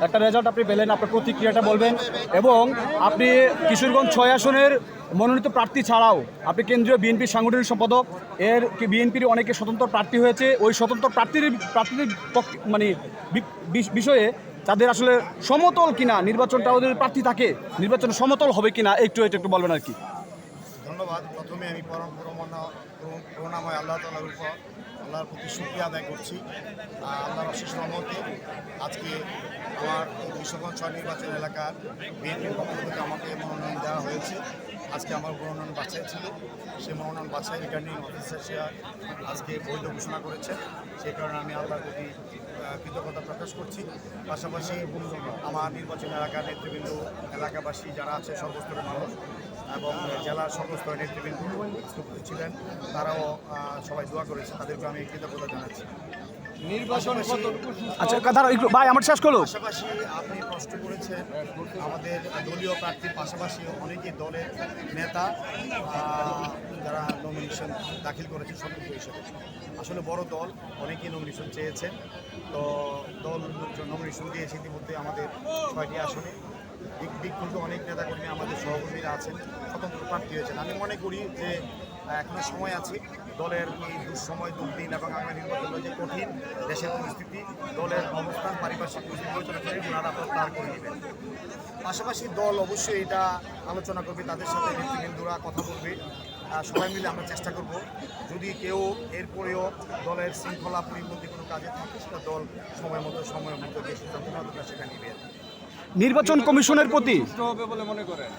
একটা রেজাল্ট আপনি পেলেন, আপনার প্রতিক্রিয়াটা বলবেন। এবং আপনি কিশোরগঞ্জ ছয় আসনের মনোনীত প্রার্থী ছাড়াও আপনি কেন্দ্রীয় বিএনপি সাংগঠনিক সম্পাদক, এর বিএনপির অনেকে স্বতন্ত্র প্রার্থী হয়েছে, ওই স্বতন্ত্র প্রার্থীর প্রার্থীদের মানে বিষ- বিষয়ে তাদের আসলে সমতল কিনা নির্বাচনটা ওদের প্রার্থী থাকে, নির্বাচন সমতল হবে কিনা, একটু একটু একটু বলবেন আর কি। ধন্যবাদ। প্রথমে আমি পরম করুণা- করুণাময় আল্লাহ তালার উপর। আল্লাহর প্রতি শুক্রিয়া আদায় করছি। আল্লাহর অশেষ রহমতে আজকে আমার বিশ্বগঞ্জ ছয় নির্বাচন এলাকার বিএনপির পক্ষ থেকে আমাকে মনোনয়ন দেওয়া হয়েছে। আজকে আমার মনোনয়ন বাছাই ছিল। সেই মনোনয়ন বাছাই রিটার্নিং অফিসার সে আজকে বৈধ ঘোষণা করেছে। সেই কারণে আমি আল্লাহর প্রতি কৃতজ্ঞতা প্রকাশ করছি। পাশাপাশি আমার নির্বাচন এলাকার নেতৃবৃন্দ, এলাকাবাসী যারা আছে, সর্বস্তরের মানুষ এবং জেলার সমস্ত নেতৃবৃন্দ উপস্থিত ছিলেন। তারাও সবাই দোয়া করেছে। তাদেরকে আমি কৃতজ্ঞতা জানাচ্ছি। নির্বাচন আচ্ছা কথা ভাই আমার শেষ করল। পাশাপাশি আপনি প্রশ্ন করেছেন আমাদের দলীয় প্রার্থীর পাশাপাশি অনেকেই দলের নেতা যারা নমিনেশন দাখিল করেছে হিসেবে। আসলে বড় দল অনেকেই নমিনেশন চেয়েছেন। তো দল নমিনেশন দিয়েছে ইতিমধ্যে আমাদের ছয়টি আসনে। দিক দিক কিন্তু অনেক নেতাকর্মী আমাদের সহকর্মীরা আছেন, স্বতন্ত্র প্রার্থী হয়েছেন। আমি মনে করি যে এখনও সময় আছে, দলের এই দুঃসময়, দুর্দিন এবং আগামী নির্বাচন যে কঠিন দেশের পরিস্থিতি, দলের অবস্থান, পারিপার্শ্বিক পরিস্থিতি করে ওনারা প্রত্যাহার করে নেবেন পাশাপাশি দল অবশ্যই এটা আলোচনা করবে, তাদের সাথে নেতৃবৃন্দরা কথা বলবে। সবাই মিলে আমরা চেষ্টা করব, যদি কেউ এরপরেও দলের শৃঙ্খলা পরিপন্থী কোনো কাজে থাকে, সেটা দল সময় মতো সময় মতো যে সিদ্ধান্ত সেটা নেবে। নির্বাচন কমিশনের প্রতি? হবে বলে মনে করেন।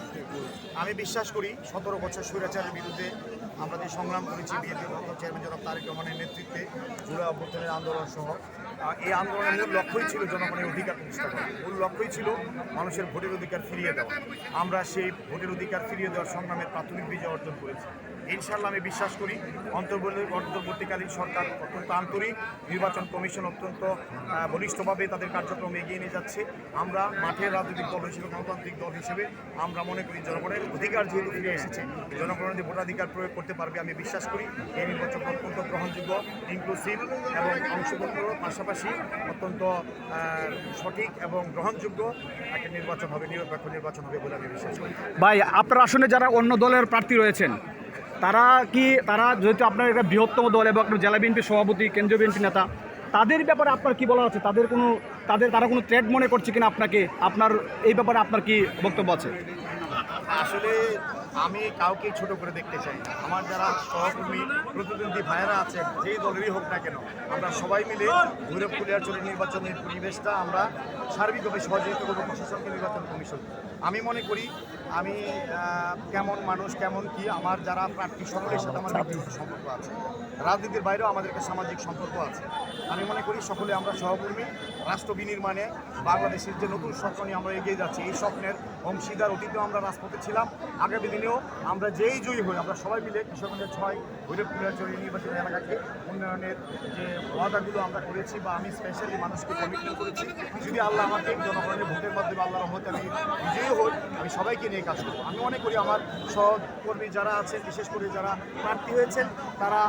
আমি বিশ্বাস করি সতেরো বছর স্বৈরাচারের বিরুদ্ধে আমরা যে সংগ্রাম করেছি বিএনপি চেয়ারম্যান জনাব তারেক রহমানের নেতৃত্বে জুড়ে অভ্যর্থনের আন্দোলন সহ এই আন্দোলনের মূল লক্ষ্যই ছিল জনগণের অধিকার প্রতিষ্ঠা করা। মূল লক্ষ্যই ছিল মানুষের ভোটের অধিকার ফিরিয়ে দেওয়া। আমরা সেই ভোটের অধিকার ফিরিয়ে দেওয়ার সংগ্রামের প্রাথমিক বিজয় অর্জন করেছি। ইনশাল্লাহ আমি বিশ্বাস করি অন্তর্বর্তী অন্তর্বর্তীকালীন সরকার অত্যন্ত আন্তরিক, নির্বাচন কমিশন অত্যন্ত বলিষ্ঠভাবে তাদের কার্যক্রম এগিয়ে নিয়ে যাচ্ছে। আমরা মাঠের রাজনৈতিক দল হিসেবে, গণতান্ত্রিক দল হিসেবে আমরা মনে করি জনগণের অধিকার যেহেতু ফিরে এসেছে, জনগণের ভোটাধিকার প্রয়োগ করতে পারবে আমি বিশ্বাস করি। এই নির্বাচন অত্যন্ত গ্রহণযোগ্য ইনক্লুসিভ এবং অংশগ্রহণ পাশাপাশি অত্যন্ত সঠিক এবং গ্রহণযোগ্য একটা নির্বাচন হবে নিরপেক্ষ নির্বাচন হবে বলে আমি বিশ্বাস করি। ভাই আপনার আসনে যারা অন্য দলের প্রার্থী রয়েছেন তারা কি তারা যেহেতু আপনার একটা বৃহত্তম দল এবং আপনার জেলা বিএনপি সভাপতি কেন্দ্রীয় বিএনপি নেতা তাদের ব্যাপারে আপনার কি বলা আছে? তাদের কোনো তাদের তারা কোনো ট্রেড মনে করছে কিনা আপনাকে? আপনার এই ব্যাপারে আপনার কি বক্তব্য আছে? আসলে আমি কাউকে ছোট করে দেখতে চাই না। আমার যারা সহকর্মী, প্রতিদ্বন্দ্বী ভাইয়েরা আছে যেই দলেরই হোক না কেন, আমরা সবাই মিলে ভৈরব চলে নির্বাচনের পরিবেশটা আমরা সার্বিকভাবে সহযোগিতা করব প্রশাসনকে নির্বাচন কমিশন। আমি মনে করি আমি কেমন মানুষ, কেমন কি, আমার যারা প্রার্থী, সকলের সাথে আমার ব্যক্তিগত সম্পর্ক আছে। রাজনীতির বাইরেও আমাদের একটা সামাজিক সম্পর্ক আছে। আমি মনে করি সকলে আমরা সহকর্মী, রাষ্ট্র বিনির্মাণে, বাংলাদেশের যে নতুন স্বপ্ন নিয়ে আমরা এগিয়ে যাচ্ছি, এই স্বপ্নের অংশীদার অতীতেও আমরা রাজপথে ছিলাম, আগামী দিনেও আমরা যেই জয়ী হই, আমরা সবাই মিলে কৃষকদের ছয় ভৈরব কুলিয়াচুরি নির্বাচনী এলাকাকে উন্নয়নের যে ওয়াদাগুলো আমরা করেছি বা আমি স্পেশালি মানুষকে কমিটমেন্ট করেছি, যদি আল্লাহ আমাকে জনগণের ভোটের মাধ্যমে আল্লাহ রহমতে আমি বিজয়ী হই আমি সবাইকে নিয়ে কাজ করব। আমি মনে করি আমার সহকর্মী যারা আছেন, বিশেষ করে যারা প্রার্থী হয়েছেন, তারা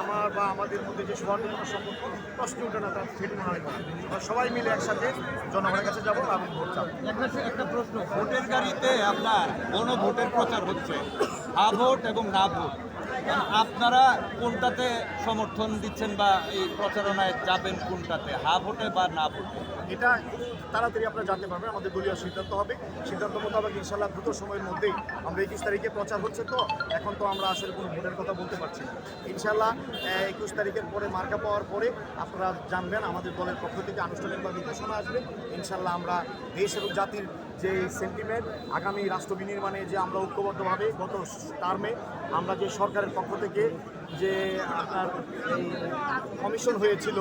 আমার বা আমাদের মধ্যে যে সৌহার্দ্যপূর্ণ সম্পর্ক প্রশ্ন উঠে না তারা সেটি মনে হয় না। সবাই মিলে একসাথে জনগণের কাছে যাব আমি ভোট চাবো একটা প্রশ্ন, ভোটের গাড়িতে আপনার কোনো ভোটের প্রচার হচ্ছে আভোট ভোট এবং না ভোট। আপনারা কোনটাতে সমর্থন দিচ্ছেন বা এই প্রচারণায় যাবেন কোনটাতে? হা ভোটে বা না ভোটে? এটা তাড়াতাড়ি আপনারা জানতে পারবেন, আমাদের দলীয় সিদ্ধান্ত হবে। সিদ্ধান্ত মোতাবেক ইনশাল্লাহ দ্রুত সময়ের মধ্যেই আমরা একুশ তারিখে প্রচার হচ্ছে তো, এখন তো আমরা আসলে কোনো ভোটের কথা বলতে পারছি না। ইনশাল্লাহ একুশ তারিখের পরে মার্কা পাওয়ার পরে আপনারা জানবেন, আমাদের দলের পক্ষ থেকে আনুষ্ঠানিকভাবে ঘোষণা আসবে। ইনশাল্লাহ আমরা দেশ এবং জাতির যে সেন্টিমেন্ট আগামী রাষ্ট্র বিনির্মাণে যে আমরা ঐক্যবদ্ধভাবে গত টার্মে আমরা যে সরকারের পক্ষ থেকে যে আপনার এই কমিশন হয়েছিল,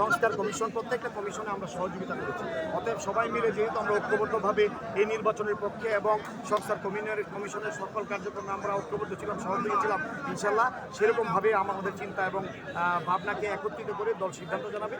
সংস্কার কমিশন প্রত্যেকটা কমিশনে আমরা সহযোগিতা করেছি। অতএব সবাই মিলে যেহেতু আমরা ঐক্যবদ্ধভাবে এই নির্বাচনের পক্ষে এবং সংস্কার কমিশনের কমিশনের সকল কার্যক্রমে আমরা ঐক্যবদ্ধ ছিলাম, সহযোগী ছিলাম ইনশাল্লাহ সেরকমভাবে আমাদের চিন্তা এবং ভাবনাকে একত্রিত করে দল সিদ্ধান্ত জানাবে।